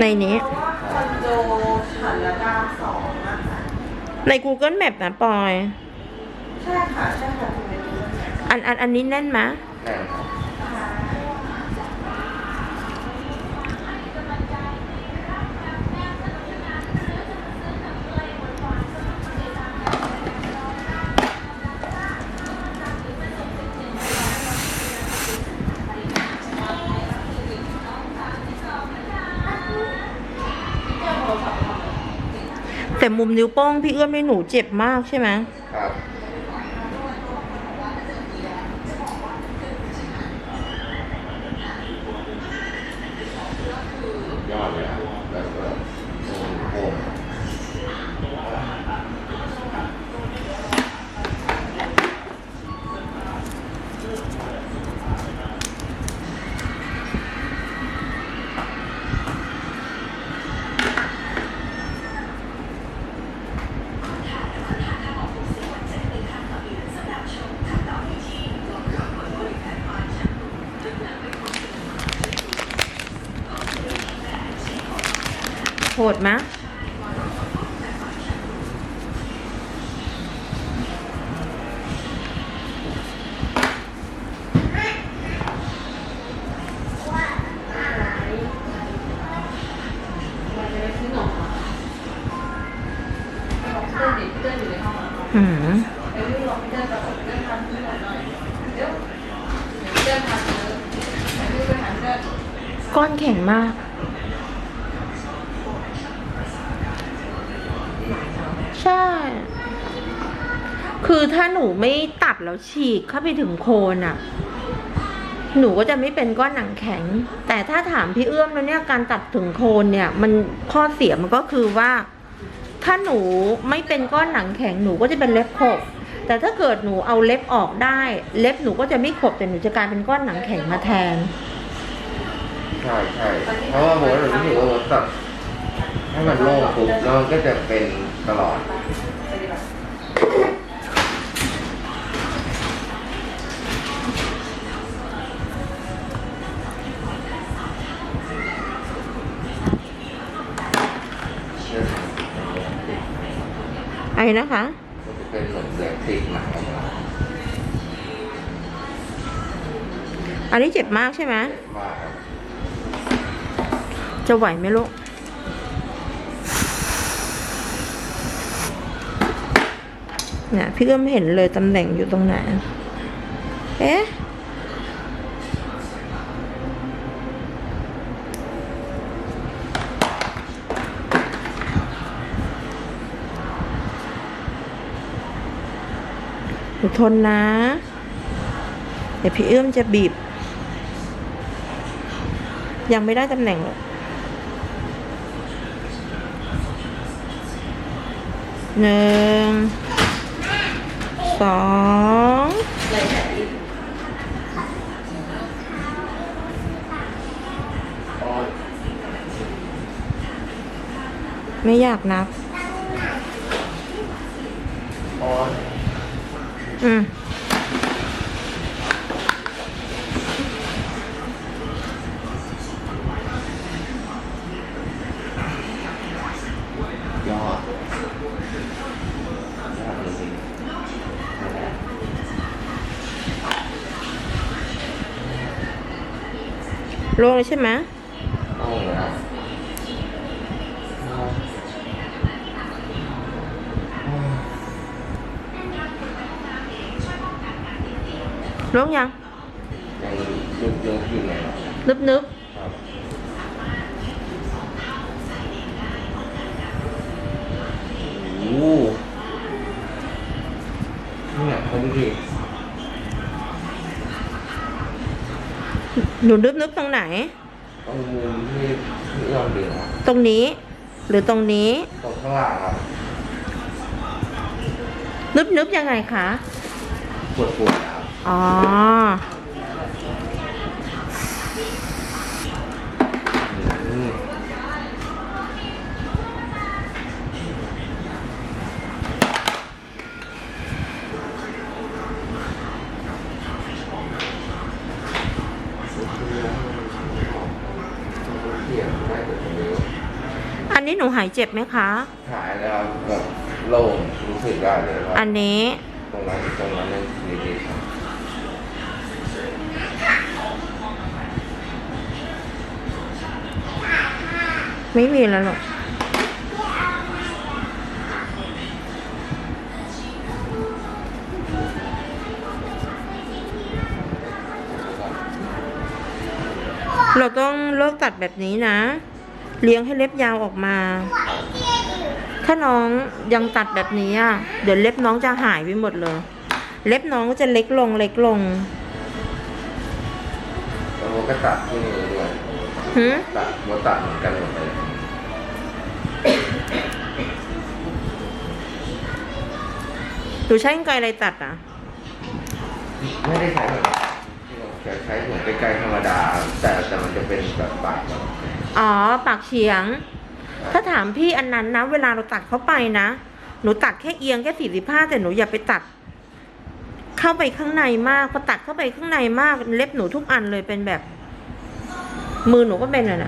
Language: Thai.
ในนี้เพราะว่าคอนโดฉันละดาวสองนะคะใน Google Map นะปอย ใช่ค่ะ ใช่ค่ะคุณเมย์อันอันอันนี้แน่นไหมะ แน่นครับ แต่มุมนิ้วโป้งพี่เอื้อมให้หนูเจ็บมากใช่ไหมครับยอดเลยอะแบบว่าโอ้โห โหดไหมะ เพื่อนดิเพื่อนอยู่ในห้องอะ หืม เดี๋ยวพี่บอกพี่เดินไปบอกพี่เดินทำที่หน่อยหน่อยเดี๋ยวเดี๋ยวพี่เดินทำเยอะเดี๋ยวพี่ไปหาเพื่อนก้อนแข็งมาก ใช่ คือถ้าหนูไม่ตัดแล้วฉีกเข้าไปถึงโคนอะหนูก็จะไม่เป็นก้อนหนังแข็ง แต่ถ้าถามพี่เอื้อมแล้วเนี่ยการตัดถึงโคนเนี่ย มันข้อเสียมันก็คือว่า ถ้าหนูไม่เป็นก้อนหนังแข็งหนูก็จะเป็นเล็บขบแต่ถ้าเกิดหนูเอาเล็บออกได้ เล็บหนูก็จะไม่ขบแต่หนูจะกลายเป็นก้อนหนังแข็งมาแทน ใช่ใช่เพราะว่าผมรู้สึกว่าตัดให้มันโล่งปุ๊บแล้วมันก็จะเป็น ตลอดปฏิบัติไอ้นะคะมันจะเป็นเหมือนแบบติดหนังออกมาอันนี้เจ็บมากใช่ไหม มากครับ จะไหวไหมลูก เนี่ยพี่ก็ไม่เห็นเลยตำแหน่งอยู่ตรงไหน เอ๊ะหนูทนนะ เดี๋ยวพี่เอื้อมจะบีบ ยังไม่ได้ตำแหน่งหรอกหนึ่ง สองไม่อยากนับอ๋ออืม ยอดยอดจริงๆ โลงเลยใช่ไหมโอ้โหครับโล่งยังนึบนึบโอ้เนี่ยเขาดูดิ หนูนึบนึบตรงไหน ตรงมุมที่ที่เราดึงอะตรงนี้ หรือตรงนี้ ตรงข้างล่างครับนึบนึบยังไงคะ ปวดปวดๆครับอ๋ออืม ที่ยงได้แต่ตรงนี้ อั นนี้หนูหายเจ็บไหมคะ หายแล้วแบบโล่งรู้สึกได้เลยว่าอันนี้ตรงนั้นตรงนั้นนั่นนิดๆครับไม่มีแล้วหรอกเราต้องเลิกตัดแบบนี้นะ เลี้ยงให้เล็บยาวออกมา ถ้าน้องยังตัดแบบนี้อะเดี๋ยวเล็บน้องจะหายไปหมดเลย เล็บน้องก็จะเล็กลงเล็กลงแล้วโมก็ตัดที่มือด้วยหืมตัดโมตัดเหมือนกันหมดเลยหนูใช้กรรไกรอะไรตัดอะ ไม่ได้ใช้แบบจะใช้เหมือนไกลๆธรรมดา แต่แต่มันจะเป็นแบบปากแบบ อ๋อ ปากเฉียง ถ้าถามพี่อันนั้นนะ เวลาเราตัดเข้าไปนะ หนูตัดแค่เอียงแค่สี่สิบห้าแต่หนูอย่าไปตัด เข้าไปข้างในมากพอตัดเข้าไปข้างในมาก เล็บหนูทุกอันเลยเป็นแบบ มือหนูก็เป็นเลยนะ